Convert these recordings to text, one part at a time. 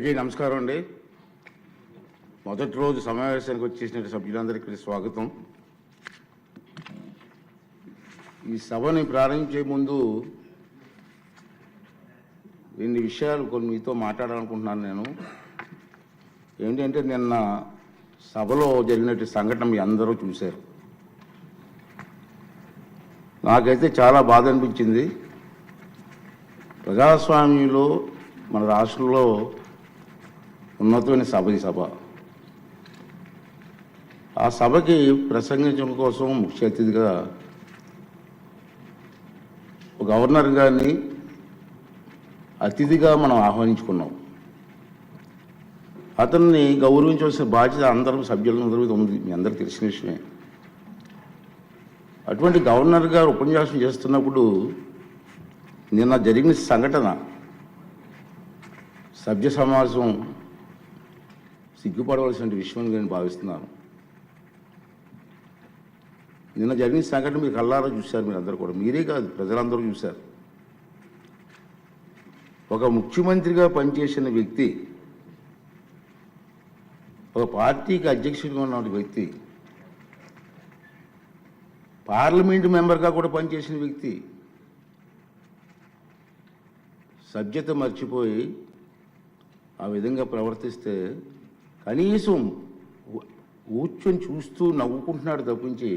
అందరికీ నమస్కారం అండి. మొదటి రోజు సమావేశానికి వచ్చేసిన సభ్యులందరికీ స్వాగతం. ఈ సభని ప్రారంభించే ముందు రెండు విషయాలు కొన్ని మీతో మాట్లాడాలనుకుంటున్నాను నేను. ఏంటంటే నిన్న సభలో జరిగినట్టు సంఘటన మీ అందరూ చూశారు. నాకైతే చాలా బాధ అనిపించింది. ప్రజాస్వామ్యంలో మన రాష్ట్రంలో ఉన్నతమైన సభ ఈ సభ. ఆ సభకి ప్రసంగించడం కోసం ముఖ్య అతిథిగా గవర్నర్ గారిని అతిథిగా మనం ఆహ్వానించుకున్నాం. అతన్ని గౌరవించవలసిన బాధ్యత అందరం సభ్యులందరూ ఉంది. మీ అందరూ తెలిసిన విషయమే. అటువంటి గవర్నర్ గారు ఉపన్యాసం చేస్తున్నప్పుడు నిన్న జరిగిన సంఘటన సభ్య సమాజం సిగ్గుపడవలసిన విషయం నేను భావిస్తున్నాను. నిన్న జరిగిన సంఘటన మీరు కళ్ళారా చూశారు మీరు అందరూ కూడా. మీరే కాదు ప్రజలందరూ చూశారు. ఒక ముఖ్యమంత్రిగా పనిచేసిన వ్యక్తి ఒక పార్టీకి అధ్యక్షుడిగా ఉన్న వ్యక్తి పార్లమెంట్ మెంబర్గా కూడా పనిచేసిన వ్యక్తి సభ్యత మర్చిపోయి ఆ విధంగా ప్రవర్తిస్తే కనీసం కూర్చొని చూస్తూ నవ్వుకుంటున్నాడు తప్పించి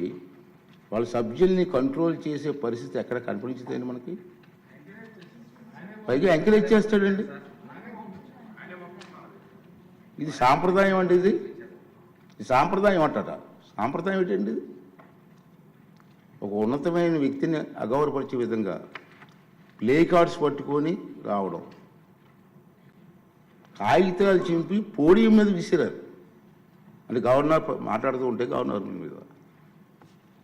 వాళ్ళ సభ్యుల్ని కంట్రోల్ చేసే పరిస్థితి ఎక్కడ కనిపించదండి మనకి? పైగా ఎంకరేజ్ చేస్తాడండి ఇది సాంప్రదాయం అండి ఇది. సాంప్రదాయం అంటట. సాంప్రదాయం ఏంటండి ఇది? ఒక ఉన్నతమైన వ్యక్తిని అగౌరపరిచే విధంగా ప్లే కార్డ్స్ పట్టుకొని రావడం. కాగితాలు చింపి పోడియం మీద విసిరారు. అంటే గవర్నర్ మాట్లాడుతూ ఉంటే గవర్నర్ మీద.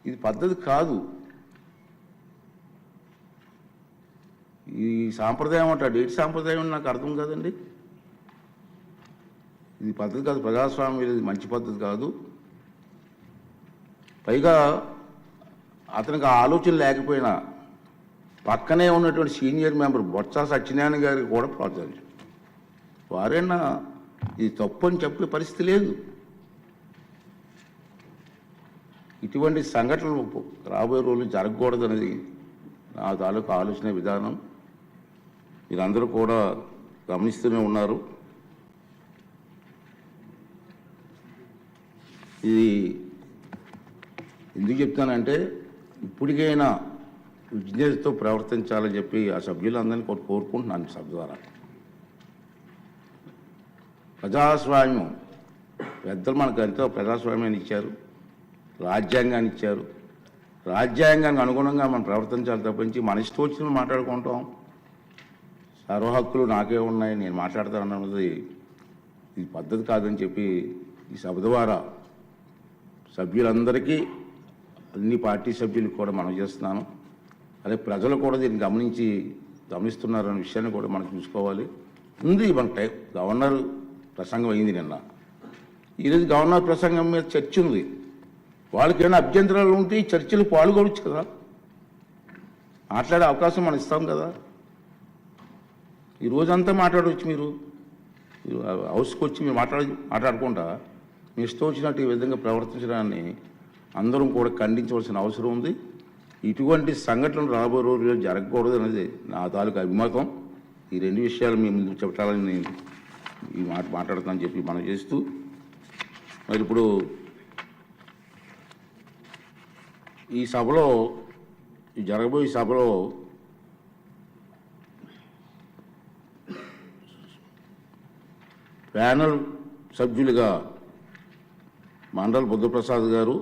ఇది పద్ధతి కాదు. ఈ సాంప్రదాయం అంటాడు ఏంటి సాంప్రదాయం నాకు అర్థం కాదండి. ఇది పద్ధతి కాదు ప్రజాస్వామ్యం ఇది మంచి పద్ధతి కాదు. పైగా అతనికి ఆ ఆలోచన లేకపోయినా పక్కనే ఉన్నటువంటి సీనియర్ మెంబర్ బొత్స సత్యనారాయణ గారికి కూడా ప్రోత్సహించారు. వారైనా ఇది తప్పు అని చెప్పే పరిస్థితి లేదు. ఇటువంటి సంఘటనలు రాబోయే రోజులు జరగకూడదు అనేది నా తాలూకు ఆలోచన విధానం. మీరందరూ కూడా గమనిస్తూనే ఉన్నారు. ఇది ఎందుకు చెప్తానంటే ఇప్పటికైనా విజ్ఞతతో ప్రవర్తించాలని చెప్పి ఆ సభ్యులందరినీ కోరుకుంటున్నాను సభ ద్వారా. ప్రజాస్వామ్యం. పెద్దలు మనకు ఎంతో ప్రజాస్వామ్యాన్ని ఇచ్చారు. రాజ్యాంగాన్ని ఇచ్చారు. రాజ్యాంగానికి అనుగుణంగా మనం ప్రవర్తించాలి తప్పించి మన ఇష్టం వచ్చిన మాట్లాడుకుంటాం. సర్వహక్కులు నాకే ఉన్నాయి నేను మాట్లాడతాను అన్నది ఇది పద్ధతి కాదని చెప్పి ఈ సభ ద్వారా సభ్యులందరికీ అన్ని పార్టీ సభ్యులకు కూడా మనం చేస్తున్నాను. అదే ప్రజలు కూడా దీన్ని గమనించి గమనిస్తున్నారనే విషయాన్ని కూడా మనం చూసుకోవాలి. ఉంది మన గవర్నర్ ప్రసంగం అయింది నిన్న. ఈరోజు గవర్నర్ ప్రసంగం మీద చర్చ ఉంది. వాళ్ళకి ఏమైనా అభ్యంతరాలు ఉంటే ఈ చర్చలు పాల్గొనవచ్చు కదా. మాట్లాడే అవకాశం మనం ఇస్తాం కదా. ఈ రోజంతా మాట్లాడవచ్చు మీరు. హౌస్కి వచ్చి మీరు మాట్లాడ మాట్లాడకుండా మీ ఇష్టం వచ్చినట్టు ఈ విధంగా ప్రవర్తించడాన్ని అందరం కూడా ఖండించవలసిన అవసరం ఉంది. ఇటువంటి సంఘటనలు రాబోయే రోజుల్లో జరగకూడదు అనేది నా తాలూకు అభిమతం ఈ రెండు విషయాలు మీ ముందు చెప్పాలని నేను ఈ మాట మాట్లాడతామని చెప్పి మనం చేస్తూ మరి ఇప్పుడు ఈ సభలో ఈ జరగబోయే సభలో ప్యానల్ సభ్యులుగా మండల్ బుద్ధప్రసాద్ గారు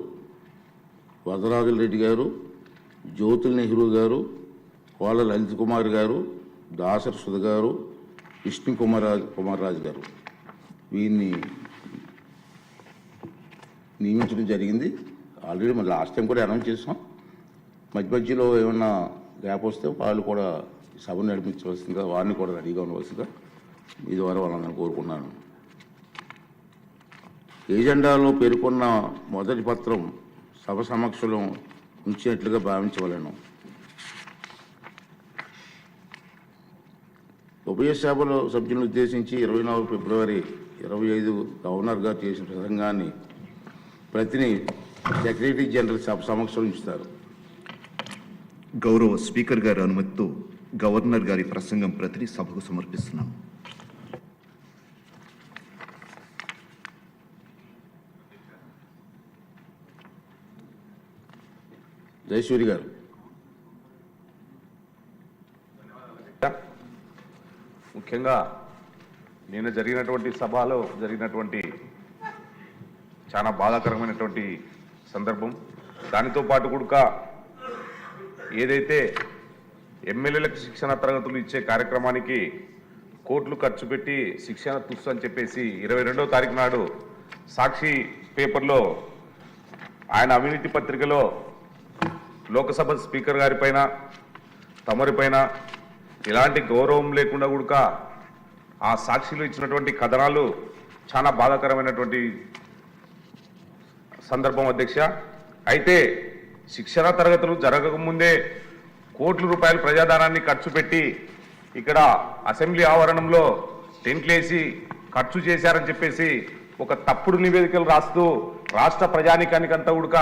వదరాజుల రెడ్డి గారు జ్యోతుల్ నెహ్రూ గారు కోళ్ళ లలిత్ కుమార్ గారు దాసర్ సుధ గారు విష్ణు కుమార్ కుమార్ రాజు గారు. వీరిని నియమించడం జరిగింది. ఆల్రెడీ మరి లాస్ట్ టైం కూడా అనౌన్స్ చేసాం మధ్య మధ్యలో ఏమన్నా గ్యాప్ వస్తే వాళ్ళు కూడా సభను నడిపించవలసిందిగా వారిని కూడా రెడీగా ఉండవలసిందిగా మీ ద్వారా వాళ్ళని కోరుకున్నాను. ఏజెండాలో పేర్కొన్న మొదటి పత్రం సభ సమక్షంలో ఉంచినట్లుగా భావించవలను. ఉభయ సభలో సభ్యులను ఉద్దేశించి ఇరవై నాలుగు ఫిబ్రవరి ఇరవై ఐదు గవర్నర్ గారు చేసిన ప్రసంగాన్ని ప్రతిని సెక్రటరీ జనరల్ సభ సమక్షంలో ఉంచుతారు గౌరవ స్పీకర్ గారి అనుమతితో గవర్నర్ గారి ప్రసంగం ప్రతిని సభకు సమర్పిస్తున్నాం. జయసూరి గారు. ముఖ్యంగా నిన్న జరిగినటువంటి సభలో జరిగినటువంటి చాలా బాధాకరమైనటువంటి సందర్భం. దానితో పాటు కూడా ఏదైతే ఎమ్మెల్యేలకు శిక్షణ తరగతులు ఇచ్చే కార్యక్రమానికి కోట్లు ఖర్చు పెట్టి శిక్షణ తుస్సు అని చెప్పేసి ఇరవై రెండవ తారీఖు నాడు సాక్షి పేపర్లో ఆయన అవినీతి పత్రికలో లోకసభ స్పీకర్ గారిపైన తమరిపైన ఎలాంటి గౌరవం లేకుండా కూడక ఆ సాక్షులు ఇచ్చినటువంటి కథనాలు చాలా బాధాకరమైనటువంటి సందర్భం అధ్యక్ష. అయితే శిక్షణ తరగతులు జరగకముందే కోట్ల రూపాయల ప్రజాధనాన్ని ఖర్చు పెట్టి ఇక్కడ అసెంబ్లీ ఆవరణంలో టెంట్లేసి ఖర్చు చేశారని చెప్పేసి ఒక తప్పుడు నివేదికలు రాస్తూ రాష్ట్ర ప్రజానికానికంతా ఉడక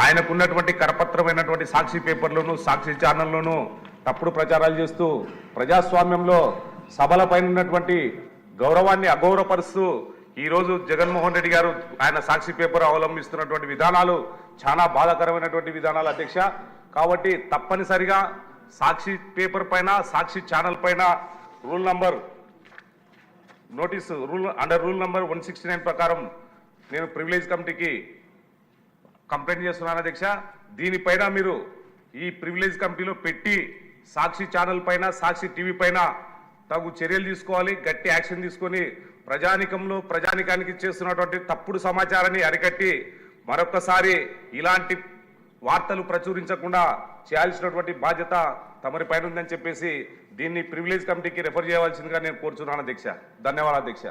ఆయనకున్నటువంటి కరపత్రమైనటువంటి సాక్షి పేపర్లోను సాక్షి ఛానల్లోనూ తప్పుడు ప్రచారాలు చేస్తూ ప్రజాస్వామ్యంలో సభలపైన ఉన్నటువంటి గౌరవాన్ని అగౌరవపరుస్తూ ఈరోజు జగన్మోహన్ రెడ్డి గారు ఆయన సాక్షి పేపర్ అవలంబిస్తున్నటువంటి విధానాలు చాలా బాధాకరమైనటువంటి విధానాలు అధ్యక్ష. కాబట్టి తప్పనిసరిగా సాక్షి పేపర్ పైన సాక్షి ఛానల్ పైన rule number notice rule under rule number one sixty nine ప్రకారం నేను ప్రివిలేజ్ కమిటీకి కంప్లైంట్ చేస్తున్నాను అధ్యక్ష. దీనిపైన మీరు ఈ ప్రివిలేజ్ కమిటీలో పెట్టి సాక్షి ఛానల్ పైన సాక్షి టీవీ పైన తగు చర్యలు తీసుకోవాలి గట్టి యాక్షన్ తీసుకొని ప్రజానికంలో ప్రజానికానికి చేస్తున్నటువంటి తప్పుడు సమాచారాన్ని అరికట్టి మరొకసారి ఇలాంటి వార్తలు ప్రచురించకుండా చేయాల్సినటువంటి బాధ్యత తమరి పైన ఉందని చెప్పేసి దీన్ని ప్రివిలేజ్ కమిటీకి రెఫర్ చేయవలసిందిగా నేను కోరుచున్నాను అధ్యక్ష. ధన్యవాదాలు అధ్యక్ష.